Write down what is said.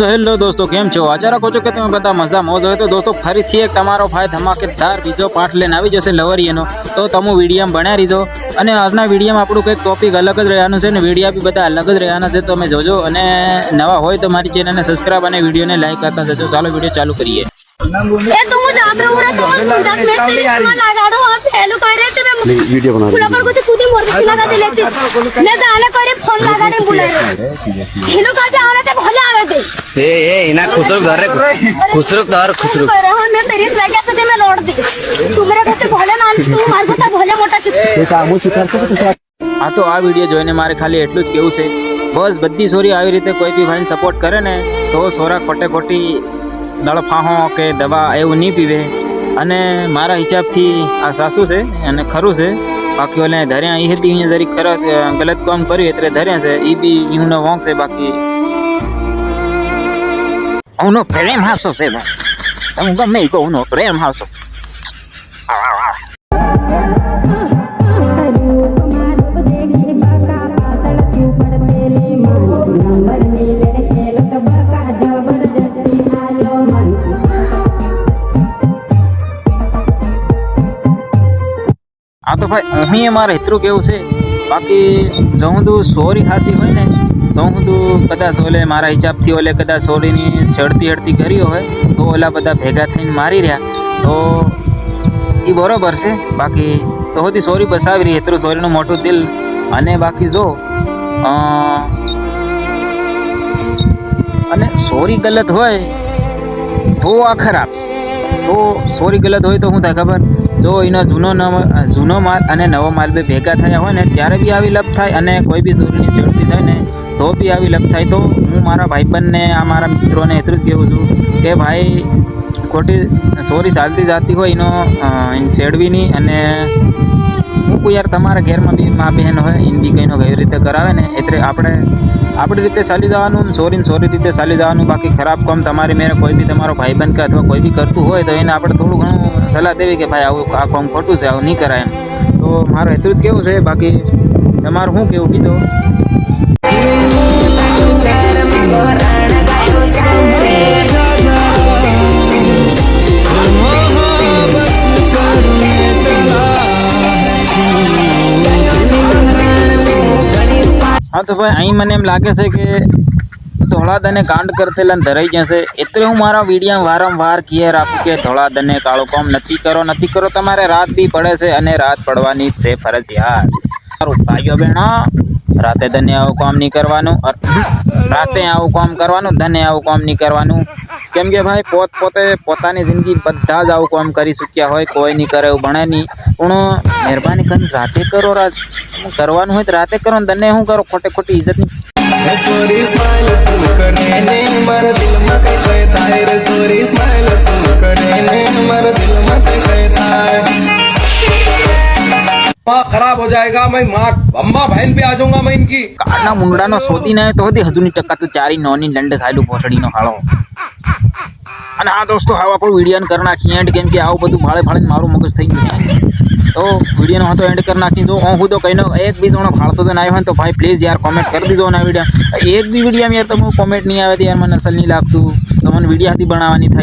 So hello દોસ્તો કેમ છો આશા રાખો છો કે તમે બધા મજા મોજ હોય તો દોસ્તો ફરીથી એક તમારો ભાઈ ધમાકેદાર બીજો પાઠ લઈને આવી જશે લવરીએનો તો તમે વિડીયામાં બન્યા રહીજો અને આજના વિડીયામાં આપણું કંઈક ટોપિક અલગ જ રહેવાનું છે અને વિડીયા બી બધા અલગ જ રહેવાના છે તો તમે જોજો અને નવા હોય તો મારી ચેનલને સબસ્ક્રાઇબ અને વિડીયોને લાઈક કરતા જજો ચાલો વિડીયો ચાલુ કરીએ ये तुम मुझे आप लोगों ने तो दस मिनट से इसमें लगा दो आप हेलो कर रहे थे मैं नहीं वीडियो बना पुला पर कुछ कूदी मोर के लगा दे लेती मैं गाना करे फोन लगा दे बुला रहे हेलो का जा आने थे भले आवे थे ए ए इना खुसरो घर खुसरो घर खुसरो कर रहा मैं तेरी लगे से मैं लौट दी तू मेरे को भले मान तू मार को भले मोटा चित આ તો આ વિડીયો જોઈને મારે ખાલી એટલું જ કેવું છે બસ બધી સોરી આવી રીતે કોઈ બી ભાઈને સપોર્ટ કરે ને તો સોરા ખોટે ખોટી દળફાહો કે દવા એવું નહીં પીવે અને મારા હિસાબથી આ સાસુ છે અને ખરું છે બાકી ઓલે ધર્યા એ હતી અહીંયા જરીક ખરા ગલત કામ કર્યું એટલે ધર્યા છે એ બી એનો વોંક છે બાકી હું પ્રેમ હાસો છે હું ગમે કહું પ્રેમ હાસો આ તો ભાઈ, અહીં મારે એટલું કેવું છે? બાકી જો હું તું સોરી ખાસી હોય ને તો હું તું કદાચ ઓલે મારા હિસાબથી ઓલે કદાચ સોરીની ચડતી હડતી કરી હોય, તો ઓલા બધા ભેગા થઈને મારી રહ્યા, તો એ બરોબર છે. બાકી તો સુધી સોરી બસાવી રહી, એટલું સોરીનું મોટું દિલ અને બાકી જો અને સોરી ગલત હોય, તો આ ખરાબ છે. તો સોરી ગલત હોય તો શું થાય ખબર? જો એનો જૂનો જૂનો માલ અને નવો માલ બે ભેગા થયા હોય ને, ત્યારે બી આવી લપ થાય અને કોઈ બી સોરીની ચડતી થાય ને તો બી આવી લપ થાય તો હું મારા ભાઈબંધને, આ મારા મિત્રોને એટલું જ કહેવું છું કે ભાઈ, ખોટી, સોરી ચાલતી જાતી હોય એનો શેડવી નહીં અને કોઈ યાર તમારા ઘેરમાં બી મા બહેન હોય હિન્દી કંઈનો કઈ રીતે કરાવે ને, એટલે આપણે, આપણી રીતે ચાલી જવાનું સોરીને સોરી સોરી રીતે ચાલી જવાનું, બાકી ખરાબ કામ તમારી મેરે કોઈ બી તમારો ભાઈબંધ કે અથવા કોઈ બી કરતું હોય તો એને આપણે થોડું ઘણું સલાહ દેવી કે ભાઈ આવું આ કામ ખોટું છે, આવું નહીં કરાય એમ. તો મારું એટલું જ કેવું છે, બાકી તમારું શું કેવું કીધું હા, તો ભાઈ, અહીં મને એમ લાગે છે કે ધોળાદને કાંડ કરતેલા ધરાઈ જશે એટલે હું મારા વિડીયા વારંવાર કહે રાખું કે ધોળાદને કાળો કામ નથી કરો નથી કરો. તમારે રાત બી પડે છે અને રાત પડવાની જ છે ફરજિયાત. સારું ભાઈઓ બહેનો રાતે ધને આવું કામ નહીં કરવાનું. રાતે આવું કામ કરવાનું ધને આવું કામ નહીં કરવાનું. કેમ કે ભાઈ પોત પોતે પોતાની જિંદગી બધા જ આવું કામ કરી ચૂક્યા હોય કોઈ નહીં કરે એવું ભણે નહીં. પણ મહેરબાની કરીને રાતે કરો રાત કરવાનું હોય તો રાતે કરો ને તને શું કરો? ખોટે ખોટી ઇજ્જત ખરાબ હો જાયગા મેં અમ્મા બહેન પે આ જાઉંગા મેં ઇનકી. કાળના મુંડડાનો શોધી ના તો હજી હજુ ની ટકા તો ચારી નોની દંડ ખાયેલું ભોસડીનો હાળો. અને આ દોસ્તો, હવે આપણું વીડિયો કરી નાખીએ. એન્ડ કેમ કે આવું બધું ભાળે ભાળે મારું મગજ થઈ ગયું તો વિડીયોનો હતો એન્ડ કરી નાખી જો હું તો કહીને એક બી જણો ફાળતો તો ના આવ્યો હોય તો ભાઈ પ્લીઝ યાર કોમેન્ટ કરી દીધો ના વીડિયો એક બી વીડિયો યાર તમે કોમેન્ટ નહીં આવે તો યાર મને અસલ નહીં લાગતું. તમને મને વીડિયો હતી બનાવવાની થાય.